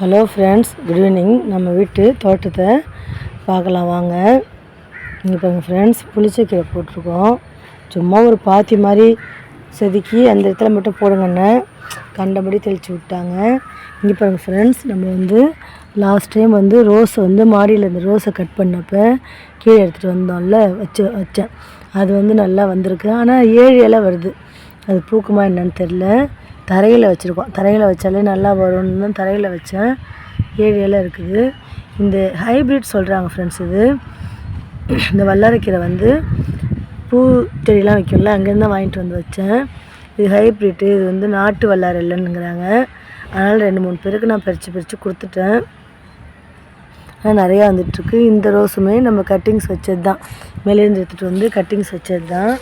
Hello friends good evening நம்ம வீட்டு தோட்டத்தை பார்க்கலாம் வாங்க. இங்கே பாருங்கள் ஃப்ரெண்ட்ஸ் புளிச்சக்கீரை போட்டிருக்கோம். சும்மா ஒரு பாத்தி மாதிரி செதுக்கி அந்த இடத்துல மட்டும் போடுங்கன்னு கண்டபடி தெளித்து விட்டாங்க. இங்கே பாருங்கள் ஃப்ரெண்ட்ஸ் நம்ம வந்து லாஸ்ட் டைம் வந்து ரோஸ் வந்து மாடியில் இந்த ரோஸை கட் பண்ணப்போ கீழே எடுத்துகிட்டு வந்தோம்ல வச்சு வச்சேன். அது வந்து நல்லா வந்திருக்கு. ஆனால் ஏழு இலை வருது. அது பூக்குமா என்னன்னு தெரில தரையில் வச்சுருக்கோம். தரையில் வச்சாலே நல்லா வரும்னு தான் தரையில் வச்சேன். ஏழு இலை இருக்குது. இந்த ஹைப்ரிட் சொல்கிறாங்க ஃப்ரெண்ட்ஸ் இது. இந்த வல்லாரக்கீரை வந்து பூ செடியெலாம் வைக்கல அங்கேருந்து தான் வாங்கிட்டு வந்து வச்சேன். இது ஹைப்ரிட்டு இது வந்து நாட்டு வல்லார இல்லைன்னுங்கிறாங்க. அதனால் ரெண்டு மூணு பேருக்கு நான் பறித்து பறித்து கொடுத்துட்டேன். ஆனால் நிறையா வந்துட்டுருக்கு. இந்த ரோஸுமே நம்ம கட்டிங்ஸ் வச்சது தான். மேலேருந்து எடுத்துகிட்டு வந்து கட்டிங்ஸ் வச்சது தான்.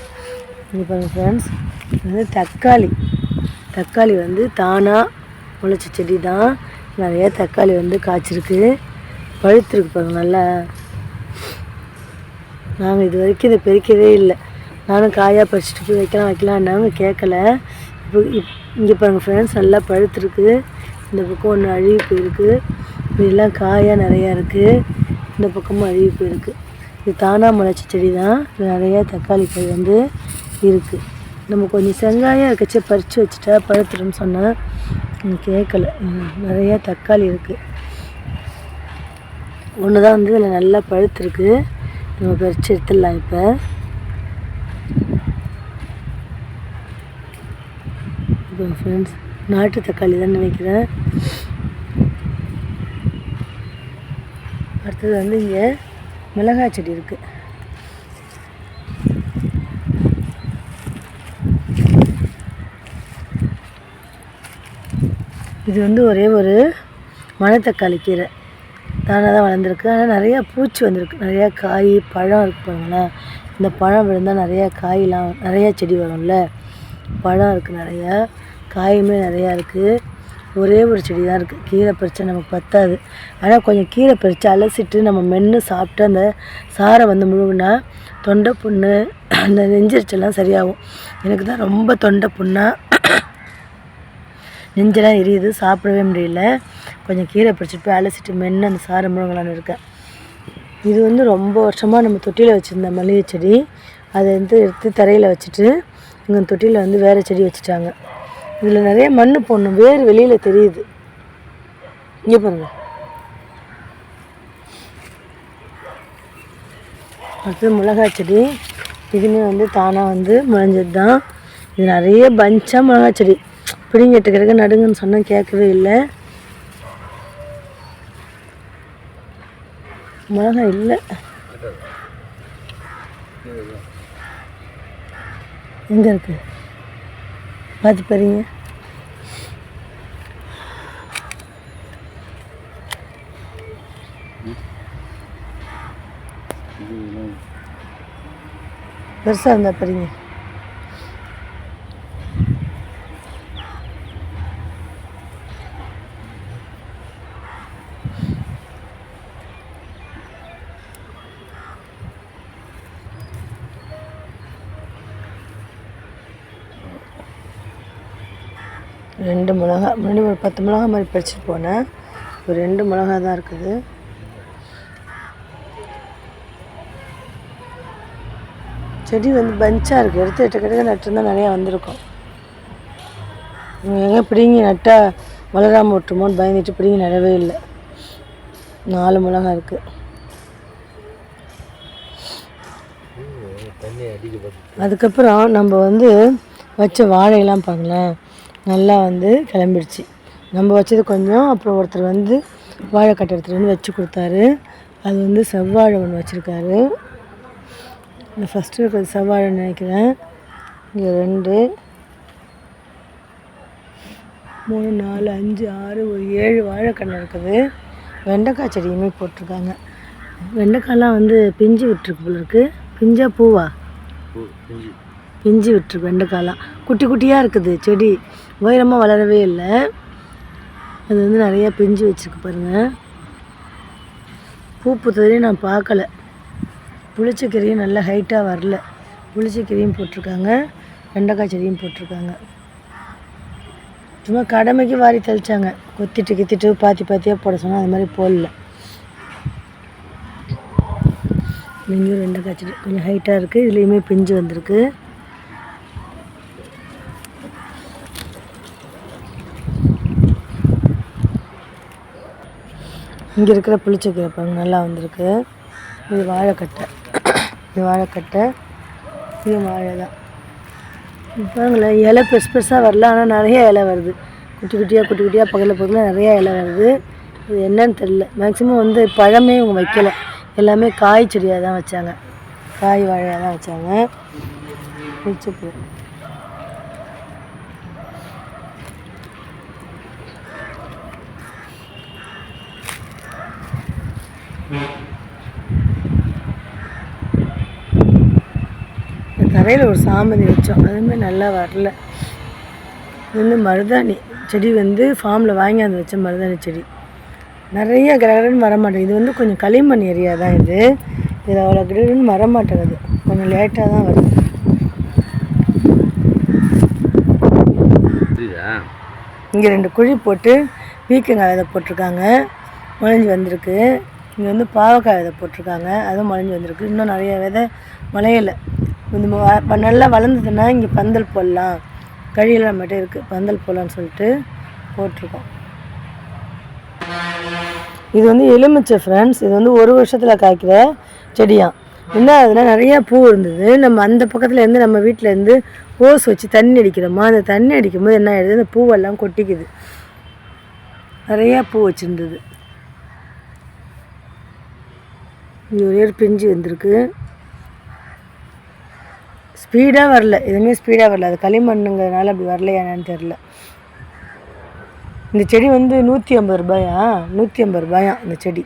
இது பாருங்கள் ஃப்ரெண்ட்ஸ் இது வந்து தக்காளி. தக்காளி வந்து தானாக முளைச்ச செடி தான். நிறைய தக்காளி வந்து காய்ச்சிருக்கு. பழுத்திருக்கு பாருங்க நல்லா. நாங்கள் இது வரைக்கும் இதை பெருக்கவே இல்லை. நானும் காயாக பறிச்சுட்டு போய் வைக்கலாம் வைக்கலான்னாங்க கேட்கல. இப்போ இப் இங்கே பாருங்கள் ஃப்ரெண்ட்ஸ் நல்லா பழுத்திருக்கு. இந்த பக்கம் ஒன்று அழுகி போயிருக்கு. இதெல்லாம் காயாக நிறையா இருக்குது இந்த பக்கமும் அழுகி போயிருக்கு. இது தானாக முளைச்ச செடி தான். நிறையா தக்காளி காய் வந்து இருக்குது நம்ம கொஞ்சம் செங்காயம் இருக்கச்சே பறித்து வச்சுட்டா பழுத்துருன்னு சொன்னால் ம், கேட்கல நிறையா தக்காளி இருக்குது ஒன்று தான் வந்து இதில் நல்லா பழுத்துருக்கு. நம்ம பறித்து எடுத்துடலாம் இப்போ. இப்போ ஃப்ரெண்ட்ஸ் நாட்டு தக்காளி தான் நினைக்கிறேன். அடுத்தது வந்து இங்கே மிளகாய் செடி இருக்குது இது வந்து ஒரே ஒரு மணத்தக்காளி கீரை. தானாக தான் வளர்ந்துருக்கு. ஆனால் நிறையா பூச்சி வந்திருக்கு. நிறையா காய் பழம் இருக்கு பாருங்களேன். இந்த பழம் விழுந்தால் நிறையா காயெலாம் நிறையா செடி வரும்ல. பழம் இருக்குது நிறையா. காயுமே நிறையா இருக்குது ஒரே ஒரு செடி தான் இருக்குது கீரை பறித்தா நமக்கு பத்தாது. ஆனால் கொஞ்சம் கீரை பறித்து அலசிட்டு நம்ம மென்று சாப்பிட்டு அந்த சாரை வந்து முழுகுனா தொண்டை புண்ணு அந்த நெஞ்சரிச்செல்லாம் சரியாகும். எனக்கு தான் ரொம்ப தொண்டை புண்ணாக நெஞ்செல்லாம் எரியுது சாப்பிடவே முடியல. கொஞ்சம் கீரை பிடிச்சிட்டு போய் அலசிட்டு மென்று அந்த சாறு முழுங்கலான்னு இருக்கேன். இது வந்து ரொம்ப வருஷமாக நம்ம தொட்டியில் வச்சுருந்த மல்லிகை செடி. அதை வந்து எடுத்து தரையில் வச்சுட்டு இங்கே தொட்டியில் வந்து வேறு செடி வச்சுட்டாங்க. இதில் நிறைய மண் போடணும். வேறு வெளியில் தெரியுது. இங்கே பாருங்கள் அடுத்தது மிளகாய் செடி. இதுவுமே வந்து தானாக வந்து முளைஞ்சது தான் இது நிறைய பஞ்சாக மிளகாய் செடி. பிடிங்கிட்டு கிடக்க நடுங்கன்னு சொன்னால் கேட்கவே இல்லை. மிளகாய் இல்லை. எங்கே இருக்கு? பார்த்து பாருங்க. பெருசாக இருந்தால் பாருங்க. ரெண்டு மிளகா முன்னாடி ஒரு பத்து மிளகா மாதிரி பறிச்சுட்டு போனேன். ஒரு ரெண்டு மிளகா தான் இருக்குது. செடி வந்து பஞ்சாக இருக்குது எடுத்து எட்டு கிட்ட நட்டுருந்தா நிறையா வந்திருக்கும். எங்கே பிடிங்கி நட்டால் வளராமல் விட்டுருமோன்னு பயந்துட்டு பிடிங்கி நடவே இல்லை. நாலு மிளகா இருக்குது அதுக்கப்புறம் நம்ம வந்து வச்ச வாழையெல்லாம் பாருங்களேன். நல்லா வந்து கிளம்பிடுச்சு. நம்ம வச்சது கொஞ்சம் அப்புறம் ஒருத்தர் வந்து வாழைக்கட்டை எடுத்துகிட்டு வந்து வச்சு கொடுத்தாரு. அது வந்து செவ்வாழை ஒன்று வச்சுருக்காரு. இந்த ஃபஸ்ட்டு இருக்கிறது செவ்வாழைன்னு நினைக்கிறேன். இங்கே ரெண்டு மூணு நாலு அஞ்சு ஆறு ஒரு ஏழு வாழைக்கண்ணு இருக்குது. வெண்டைக்காய் செடியுமே போட்டிருக்காங்க. வெண்டைக்காய்லாம் வந்து பிஞ்சு விட்டுருக்கு போல இருக்குது பிஞ்சா பூவா? பிஞ்சு விட்டுரு வெண்டைக்காய்லாம். குட்டி குட்டியாக இருக்குது செடி. உயரமாக வளரவே இல்லை. அது வந்து நிறையா பிஞ்சு வச்சுருக்கு பாருங்கள் பூ பூத்ததையும் நான் பார்க்கல. புளிச்சக்கீரையும் நல்லா ஹைட்டாக வரல. புளிச்சக்கீரையும் போட்டிருக்காங்க. வெண்டைக்காய் செடியும் போட்டிருக்காங்க. சும்மா கடமைக்கு வாரி தெளிச்சாங்க. கொத்திட்டு கித்திட்டு பாத்தி பாத்தியாக போட சொன்னால் அது மாதிரி போடல. இங்கேயும் வெண்டைக்காய் செடி கொஞ்சம் ஹைட்டாக இருக்குது இதுலேயுமே பிஞ்சு வந்திருக்கு. இங்கே இருக்கிற புளிச்சக்கீரை பாருங்க நல்லா வந்திருக்கு. இது வாழைக்கட்டை. இது வாழைக்கட்டை. இது வாழை தான் பாருங்களேன் இலை பெருசு பெருசாக வரல ஆனால் நிறைய இலை வருது. குட்டி குட்டியாக குட்டி குட்டியாக பக்கத்தில் பக்கத்தில் நிறைய இலை வருது. இது என்னன்னு தெரில மேக்ஸிமம் வந்து பழமே இவங்க வைக்கல. எல்லாமே காய் செடியாக தான் வச்சாங்க. காய் வாழையாக தான் வச்சாங்க புளிச்சக்கீரை தரையில் ஒரு சாமந்தி வச்சோம். அதுவுமே நல்லா வரல. இது வந்து மருதாணி செடி வந்து ஃபார்மில் வாங்கியாந்து வச்ச மருதாணி செடி. நிறைய கிரகன்னு வர மாட்டேங்குது இது வந்து கொஞ்சம் களிமண் ஏரியா தான் இது. இது அவ்வளோ கிரகன்னு வர மாட்டேங்குது கொஞ்சம் லேட்டாக தான் வருது இங்கே ரெண்டு குழி போட்டு பீக்கங்காய் விதை போட்டிருக்காங்க. முளைஞ்சி வந்திருக்கு. இங்கே வந்து பாவக்காய் விதை போட்டிருக்காங்க. அதுவும் முளைஞ்சி வந்திருக்கு. இன்னும் நிறைய விதை முளையலை இந்த நல்லா வளர்ந்ததுன்னா இங்கே பந்தல் போடலாம். கழியெல்லாம் மட்டும் இருக்குது பந்தல் போடலான்னு சொல்லிட்டு போட்டிருக்கோம். இது வந்து எலுமிச்சை ஃப்ரெண்ட்ஸ் இது வந்து ஒரு வருஷத்தில் காய்க்கிற செடியாம் என்ன ஆகுதுன்னா நிறையா பூ இருந்தது. நம்ம அந்த பக்கத்தில் இருந்து நம்ம வீட்டில் இருந்து ஓஸ் வச்சு தண்ணி அடிக்கிறோமா? அந்த தண்ணி அடிக்கும்போது என்ன ஆகிடுது அந்த பூவெல்லாம் கொட்டிக்குது. நிறையா பூ வச்சுருந்தது இங்கே ஒரே ஒரு பிஞ்சு வந்திருக்கு. ஸ்பீடாக வரல. எதுவுமே ஸ்பீடாக வரல. அது களிமண்ணுங்கிறதுனால அப்படி வரலையா என்னன்னு தெரில இந்த செடி வந்து நூற்றி ஐம்பது ரூபாயா? நூற்றி ஐம்பது ரூபாயா இந்த செடி?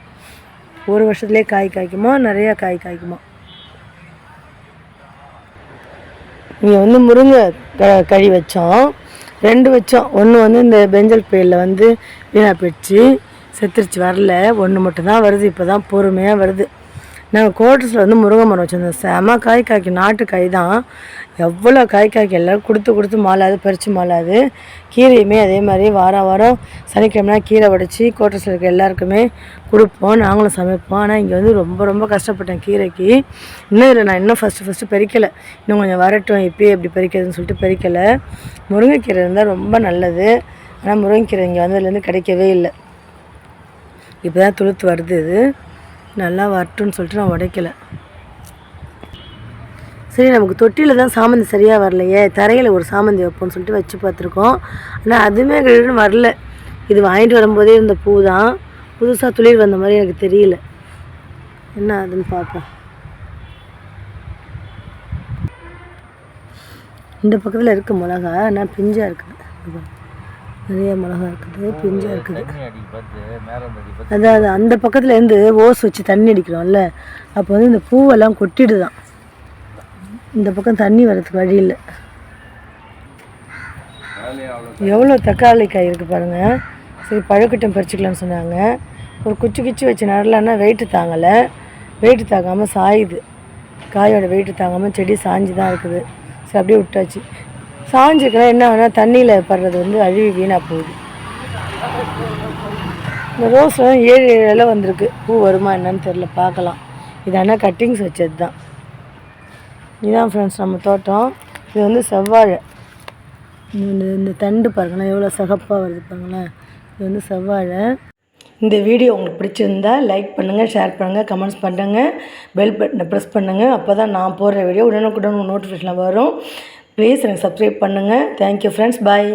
ஒரு வருஷத்துலேயே காய் காய்க்குமா? நிறையா காய் காய்க்குமா? இங்கே வந்து முருங்கை க கழி வச்சோம். ரெண்டு வச்சோம். ஒன்று வந்து இந்த பெஞ்சல் புயலில் வந்து வீணாக போயிடுச்சு. செத்துருச்சு. வரல. ஒன்று மட்டும்தான் வருது. இப்போ தான் பொறுமையாக வருது. நாங்கள் கோட்டர்ஸில் வந்து முருங்கை மரம் வச்சுருந்தோம். செம காய் காய்க்கும் நாட்டு காய் தான். எவ்வளோ காய் காய்க்கு எல்லோரும் கொடுத்து கொடுத்து மாலாது பறித்து மாலாது. கீரையுமே அதே மாதிரி வாரம் வாரம் சனிக்கிழமைனா கீரை உடச்சி கோட்டர்ஸில் இருக்க எல்லாருக்குமே கொடுப்போம். நாங்களும் சமைப்போம். ஆனால் இங்கே வந்து ரொம்ப ரொம்ப கஷ்டப்பட்டேன் கீரைக்கு. இன்னும் இதில் நான் இன்னும் ஃபஸ்ட்டு ஃபஸ்ட்டு பறிக்கலை. இன்னும் கொஞ்சம் வரட்டும் இப்பயே எப்படி பறிக்கிறதுன்னு சொல்லிட்டு பறிக்கலை. முருங்கைக்கீரை இருந்தால் ரொம்ப நல்லது. ஆனால் முருங்கைக்கீரை இங்கே வந்ததுலேருந்து கிடைக்கவே இல்லை. இப்போ தான் துளுத்து வருது இது. நல்லா வரட்டும்னு சொல்லிட்டு நான் உடைக்கல. சரி நமக்கு தொட்டியில் தான் சாமந்தி சரியாக வரலையே தரையில் ஒரு சாமந்தி வைப்போம்னு சொல்லிட்டு வச்சு பார்த்துருக்கோம். ஆனால் அதுவுமே கிழன்னு வரல. இது வாங்கிட்டு வரும்போதே இருந்த பூ தான். புதுசாக துளிர் வந்த மாதிரி எனக்கு தெரியல. என்ன ஆகுதுன்னு பார்ப்போம். இந்த பக்கத்தில் இருக்குது மிளகா ஆனால் பிஞ்சாக இருக்குது. நிறைய மிளகா இருக்குது பிஞ்சாக இருக்குது. அதாவது அந்த பக்கத்துல இருந்து ஓஸ் வச்சு தண்ணி அடிக்கிறோம்ல அப்போ வந்து இந்த பூவெல்லாம் கொட்டிடுதான். இந்த பக்கம் தண்ணி வர்றதுக்கு வழி இல்லை. எவ்வளோ தக்காளி காய் இருக்குது பாருங்க. சரி பழக்கட்டம் பறிச்சுக்கலாம்னு சொன்னாங்க. ஒரு குச்சி குச்சி வச்சு நடலான்னா வெயிட்டு தாங்கலை. வெயிட்டு தாங்காமல் சாயுது. காயோட வெயிட்டு தாங்காமல் செடி சாஞ்சு தான் இருக்குது. சரி அப்படியே விட்டாச்சு. சாஞ்சிருக்கனா என்ன ஆகுனா தண்ணியில் படுறது வந்து அழுவி வீணாக போகுது. இந்த ரோஸ் ஏழு ஏழு இலை வந்திருக்கு. பூ வருமா என்னன்னு தெரில பார்க்கலாம். இது ஆனால் கட்டிங்ஸ் வச்சது தான் இதுதான் ஃப்ரெண்ட்ஸ் நம்ம தோட்டம். இது வந்து செவ்வாழை. இந்த இந்த தண்டு பாருங்களேன் எவ்வளோ சகப்பாக வருது பாருங்களேன். இது வந்து செவ்வாழை. இந்த வீடியோ உங்களுக்கு பிடிச்சிருந்தா லைக் பண்ணுங்கள் ஷேர் பண்ணுங்கள் கமெண்ட்ஸ் பண்ணுங்கள் பெல் பட்டனை ப்ரெஸ் பண்ணுங்கள் அப்போ தான் நான் போடுற வீடியோ உடனுக்குடன் நோட்டிஃபிகேஷன் வரும். ப்ளீஸ் எனக்கு சப்ஸ்கிரைப் பண்ணுங்கள் தேங்க்யூ ஃப்ரெண்ட்ஸ் பாய்